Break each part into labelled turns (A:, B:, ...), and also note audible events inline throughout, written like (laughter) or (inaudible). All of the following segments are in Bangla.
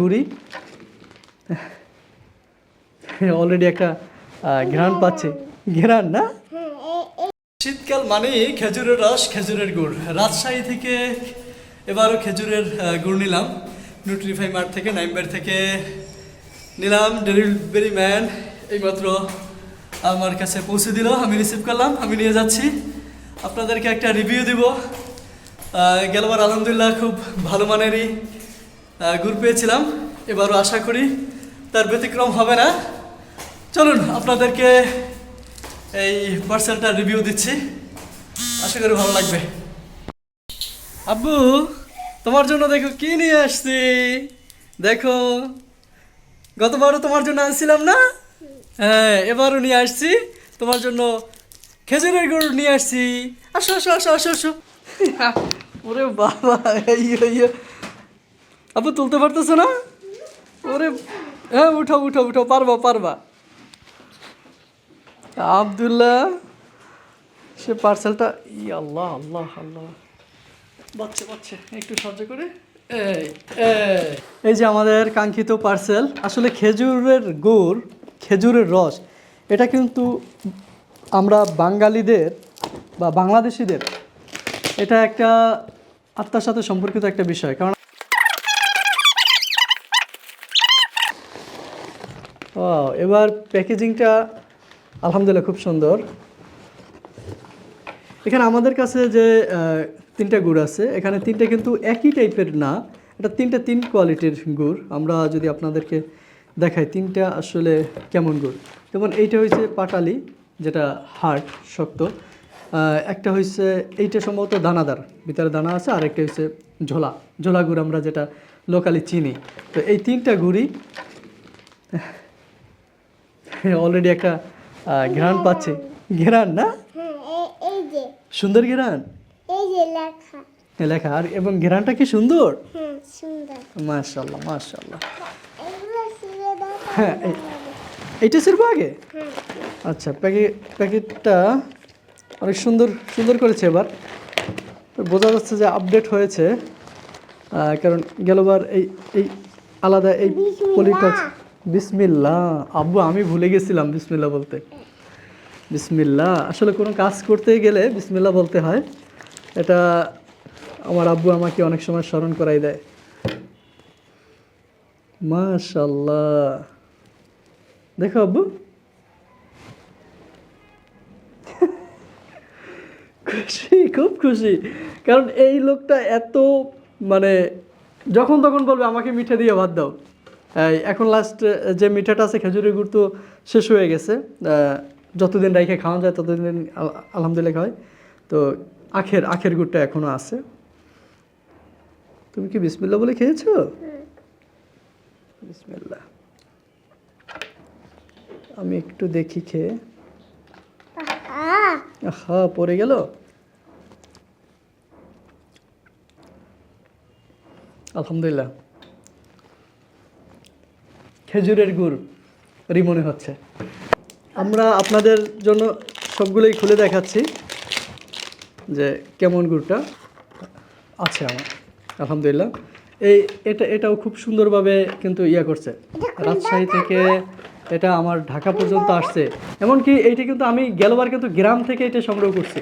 A: ঘুরি অলরেডি একটা ঘ্রাণ পাচ্ছে। ঘ্রাণ না? শীতকাল মানেই খেজুরের রস, খেজুরের গুড়। রাজশাহী থেকে এবারও খেজুরের গুড় নিলাম। নিউট্রিফাই মার্ট থেকে নাইম্বার থেকে নিলাম। ডেলিভারি ম্যান এইমাত্র আমার কাছে পৌঁছে দিল। আমি রিসিভ করলাম, আমি নিয়ে যাচ্ছি। আপনাদেরকে একটা রিভিউ দিব। গেলবার আলহামদুলিল্লাহ খুব ভালো মানেরই। গুড় পেয়েছিলাম। এবারও আশা করি তার ব্যতিক্রম হবে না। চলুন, আপনাদেরকে এই পার্সেলটা রিভিউ দিচ্ছি। আশা করি ভালো লাগবে। আব্বু, তোমার জন্য দেখো কি নিয়ে আসছি। দেখো, গতবারও তোমার জন্য আনছিলাম না? হ্যাঁ এবারও নিয়ে আসছি। তোমার জন্য খেজুরের গুড় নিয়ে আসছি। আসো আসো আসো আসো আসো। (laughs) ওরে বাবা এই। আব্বু তুলতে পারতেছো না? ওরে হ্যাঁ উঠো উঠো উঠো পারবা পারবা। আবদুল্লাহ, সে পার্সেলটা ই আল্লাহ আল্লাহ আল্লাহ। বাচ্চা বাচ্চা, একটু সাহায্য করে। এই যে আমাদের কাঙ্ক্ষিত পার্সেল আসলে খেজুরের গুড়, খেজুরের রস, এটা কিন্তু আমরা বাঙালিদের বা বাংলাদেশিদের, এটা একটা আত্মার সাথে সম্পর্কিত একটা বিষয়। কারণ ও এবার প্যাকেজিংটা আলহামদুলিল্লাহ খুব সুন্দর। এখানে আমাদের কাছে যে তিনটা গুড় আছে, এখানে তিনটা কিন্তু একই টাইপের না, এটা তিনটা তিন কোয়ালিটির গুড়। আমরা যদি আপনাদেরকে দেখাই তিনটা আসলে কেমন গুড়। যেমন এইটা হয়েছে পাটালি, যেটা হার্ড শক্ত। একটা হয়েছে এইটা সম্ভবত দানাদার, ভিতরে দানা আছে, আর একটা হচ্ছে ঝোলা। ঝোলা গুড় আমরা যেটা লোকালি চিনি। তো এই তিনটা গুড়ই (laughs) অলরেডি একটা আহ, ঘ্রাণ পাচ্ছে। ঘেরান না?
B: হ্যাঁ
A: সুন্দর
B: ঘেরান লেখা।
A: আর এবং ঘেরানটা কি সুন্দর?
B: হ্যাঁ
A: মাশাল্লাহ মাশাল্লাহ হ্যাঁ এই- এইটা ছিড়বো আগে?
B: হ্যাঁ
A: আচ্ছা প্যাকেট প্যাকেটটা অনেক সুন্দর সুন্দর করেছে এবার। বোঝা যাচ্ছে যে আপডেট হয়েছে। কারণ গেলবার এই এই আলাদা এই পলিটা বিসমিল্লা আব্বু, আমি ভুলে গেছিলাম বিসমিল্লা বলতে। বিসমিল্লা আসলে কোনো কাজ করতে গেলে বিসমিল্লা বলতে হয়। এটা আমার আব্বু আমাকে অনেক সময় স্মরণ করাই দেয়। মাশাল্লাহ দেখো আব্বু। খুশি, খুব খুশি। কারণ এই লোকটা এত মানে যখন তখন বলবে, আমাকে মিঠে দিয়ে ভাত দাও। এখন লাস্ট যে মিঠাটা আছে খেজুরের গুড় তো শেষ হয়ে গেছে। যতদিন রাইখে খাওয়া যায় ততদিন আলহামদুলিল্লাহ খাওয়াই তো আখের আখের গুড়টা এখনও আছে। তুমি কি বিসমিল্লা বলে খেয়েছো? বিসমিল্লা আমি একটু দেখি খেয়ে।
B: আহা
A: পড়ে গেল? আলহামদুলিল্লাহ। খেজুরের গুড় রি মনে হচ্ছে। আমরা আপনাদের জন্য সবগুলোই খুলে দেখাচ্ছি যে কেমন গুড়টা আছে আমার। আলহামদুলিল্লাহ। এই এটা এটাও খুব সুন্দরভাবে কিন্তু ইয়া করছে। রাজশাহী থেকে এটা আমার ঢাকা পর্যন্ত আসছে। এমনকি এইটা কিন্তু আমি গেলবার কিন্তু গ্রাম থেকে এটা সংগ্রহ করছি।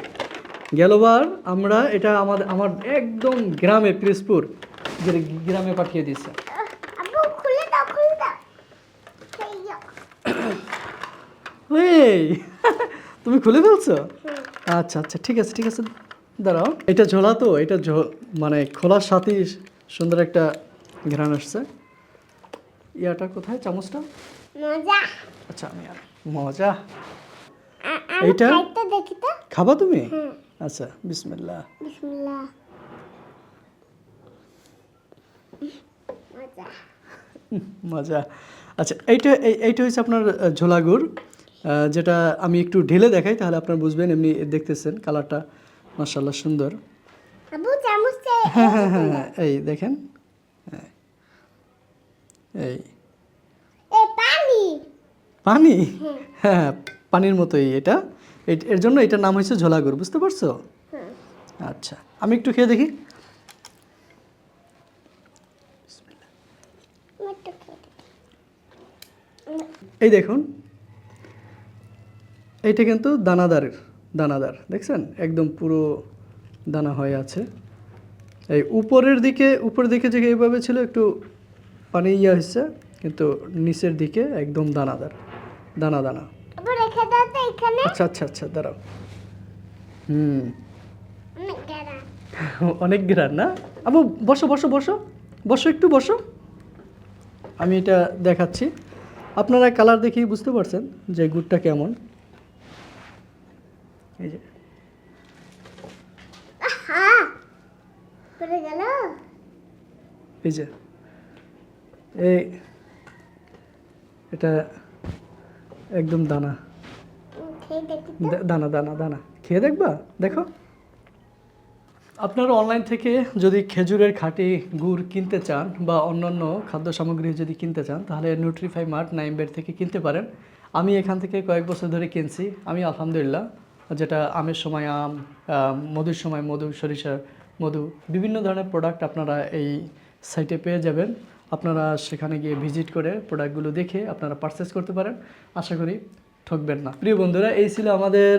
A: গেলবার আমরা এটা আমাদের আমার একদম গ্রামে পিরিজপুর যে গ্রামে পাঠিয়ে দিয়েছে
B: আব্বু খুলে দাও খুলে দাও এই যে,
A: এই। (laughs) তুমি খুলে ফেলছো? আচ্ছা আচ্ছা ঠিক আছে ঠিক আছে। দাঁড়াও। এটা ঝোলা তো এটা মানে খোলার সাথেই সুন্দর একটা ঘ্রাণ আসছে। ইয়াটা কোথায়? চামচটা?
B: মজা।
A: আচ্ছা আমি আর মজা। এইটা? খাবা তুমি? আচ্ছা বিসমিল্লাহ।
B: বিসমিল্লাহ। মজা।
A: আচ্ছা এইটা এই- এইটা হচ্ছে আপনার ঝোলা গুড় যেটা আমি একটু ঢেলে দেখাই তাহলে আপনারা বুঝবেন এমনি দেখতেছেন কালারটা মার্শাল্লাহ সুন্দর। হ্যাঁ হ্যাঁ হ্যাঁ হ্যাঁ, এই দেখেন হ্যাঁ। এই।
B: পানি।
A: পানি? হ্যাঁ। পানির মতোই এটা। এর জন্য এটার নাম হয়েছে ঝোলাগুড় বুঝতে পারছ? আচ্ছা আমি একটু খেয়ে দেখি। এই দেখুন এইটা কিন্তু দানাদারের দানাদার দেখছেন? একদম পুরো দানা হয়ে আছে। এই উপরের দিকে উপরের দিকে যে এইভাবে ছিল একটু পানি ইয়ে হয়েছে কিন্তু নিচের দিকে একদম দানাদার দানা দানা। আচ্ছা আচ্ছা আচ্ছা দাঁড়াও। হুম।
B: অনেক
A: গ্রান (laughs) না? আবু বসো বসো বসো। বসো একটু বসো। আমি এটা দেখাচ্ছি। আপনারা কালার দেখেই বুঝতে পারছেন যে গুড়টা কেমন। এই যে। এই যে। এই এটা একদম দানা। দানা দানা দানা। খেয়ে দেখবা? দেখো। আপনারা অনলাইন থেকে যদি খেজুরের খাঁটি গুড় কিনতে চান বা অন্যান্য খাদ্য সামগ্রী যদি কিনতে চান তাহলে নিউট্রিফাই মার্ট নাইমবের থেকে কিনতে পারেন। আমি এখান থেকে কয়েক বছর ধরে কিনছি। আমি আলহামদুলিল্লাহ। যেটা আমের সময় আম মধুর সময় মধু, সরিষার মধু, বিভিন্ন ধরনের প্রোডাক্ট আপনারা এই সাইটে পেয়ে যাবেন। আপনারা সেখানে গিয়ে ভিজিট করে প্রোডাক্টগুলো দেখে আপনারা পারচেস করতে পারেন। আশা করি ঠকবেন না। প্রিয় বন্ধুরা, এই ছিল আমাদের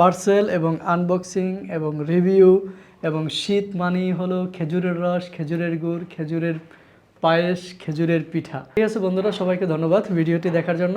A: পার্সেল এবং আনবক্সিং এবং রিভিউ এবং শীত মানেই হলো খেজুরের রস, খেজুরের গুড়, খেজুরের পায়েস, খেজুরের পিঠা। ঠিক আছে বন্ধুরা, সবাইকে ধন্যবাদ ভিডিওটি দেখার জন্য।